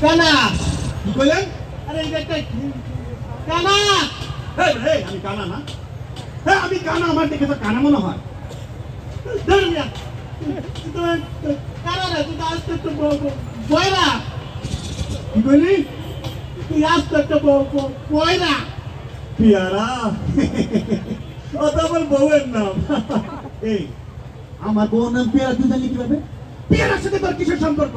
কানা কানা এই, আমি কানা না হ্যাঁ আমি আমার দেখে তো মনে হয় আস্তে পিয়ারা বউয়ের নাম আমার নাম পিয়ারা তুই জানলি কীভাবে পিয়ারার সাথে তোর কিসের সম্পর্ক?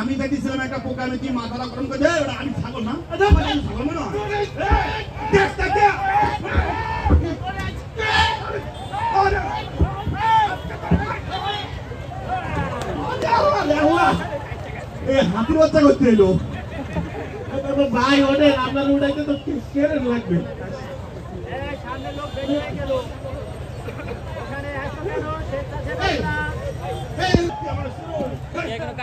আমি দেখেছিলাম একটা পোকা আমি কি মাথাটা গরম করে দেয় আমি ছাগল না। ছাগল মনে। এই হাতির বাচ্চা করতে এলো। ভাই আপনার উঠাইতে তো কেড়ে লাগবে। সামনে লোক বেরিয়ে গেল।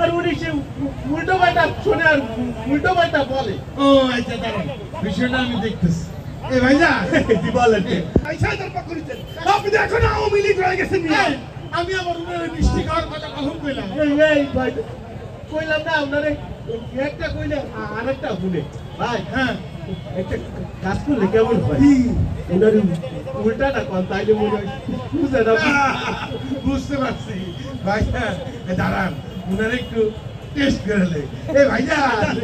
আর উনি সে উল্টো পাল্টা শোনে আর উল্টো পাল্টা বলে। ও আচ্ছা দাঁড়ান। বিষয়টা আমি দেখতেছি। এই ভাইজান কি বলেন? আইসা দরপা করেছেন আপনি তো এখন আওয়ামী লীগ হয়ে গেছেন আমি আমার উনার মিষ্টি খাওয়ার কথা কখন কইলাম? এই এই ভাই কইলাম না আপনারে একটা কইলে আরেকটা শুনে। ভাই হ্যাঁ। একটা কাজ করলে কেমন হয়? ওনার উল্টাটা কন তাইলে মনে হয় বুঝে বুঝতে পারছি। ভাইজান এই দাঁড়ান। উনার একটু টেস্ট করে লে এই ভাইজান!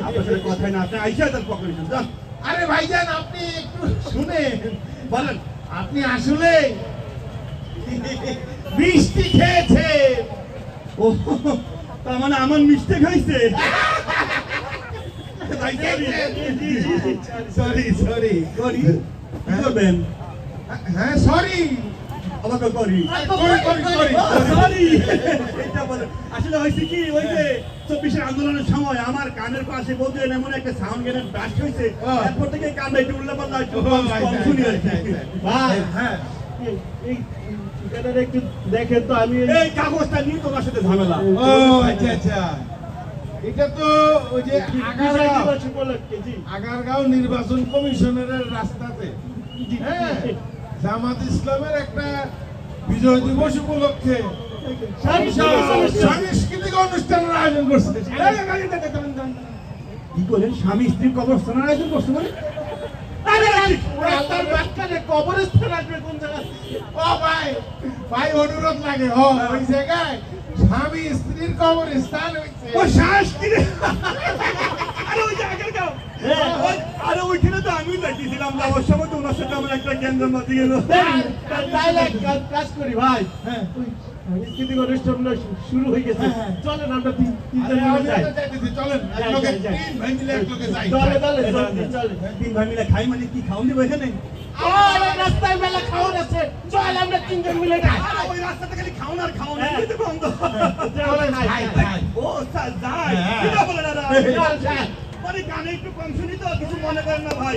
আপনার সাথে না আপনি আইসা তার যান। আরে ভাইজান আপনি একটু শুনেন। বলেন আপনি আসলে মিষ্টি খেয়েছেন। ও তার মানে আমার মিস্টেক হয়েছে সরি সরি কি করবেন? হ্যাঁ সরি। আমাকে করি করি করি করি সরি এটা আসলে হয়েছে কি ওই যে চব্বিশের আন্দোলনের সময় আমার কানের পাশে বলতে এমন একটা সাউন্ড গেনের ব্রাশ হয়েছে হ্যাঁ। এরপর থেকে কানটা একটু উল্টা আচ্ছা, কম শুনি। ভাই। হ্যাঁ। এই- এই ঠিকানাটা একটু দেখেন তো আমি এই- এই কাগজটা নিয়ে তোমার সাথে ঝামেলা। ও আচ্ছা আচ্ছা। এটা তো ওই যে আগারগাঁও নির্বাচন কমিশনের রাস্তাতে। হ্যাঁ। জামাত ইসলামের একটা বিজয় দিবস উপলক্ষে সাংস্কৃতিক অনুষ্ঠানের আয়োজন করছে। কি বলেন স্বামী স্ত্রী কবরস্থানের আয়োজন করছে বলে আরে, কবরস্থান আসবে কোন জায়গায়? ও ভাই ভাই অনুরোধ লাগে। ও ওই জায়গায় স্বামী স্ত্রীর কবর স্থান হয়েছে। ও সংস্কৃতি আরে ওই হ্যাঁ। আরে ওইখানে তো আমি যাওয়ার সময় তো সাথে আমার একটা কেন্দ্র মাঝে গেল। দেখ, তাইলে এক কাজ- কাজ করি ভাই। হ্যাঁ। সাংস্কৃতিক অনুষ্ঠান শুরু হয়ে গেছে। হ্যাঁ, হ্যাঁ। চলেন আমরা তিন তিনজন চলেন ভাই মিলে এক যাই। চলে চলে চলে তিন ভাই মিলে খাই মানে কি খাওন দিব এখানে? আরে রাস্তায় মেলা খাওয়ান আছে। চল আমরা তিনজন মিলে যাই। ওই রাস্তাতে খালি খাওন আর খাওন হ্যাঁ। এই তো বন্ধ চলেন খাই, খাই খাই। ও স্যার যাই। হ্যাঁ। কি দাদা? চল। মানে গানে একটু কম শুনি তো কিছু মনে করেন না ভাই।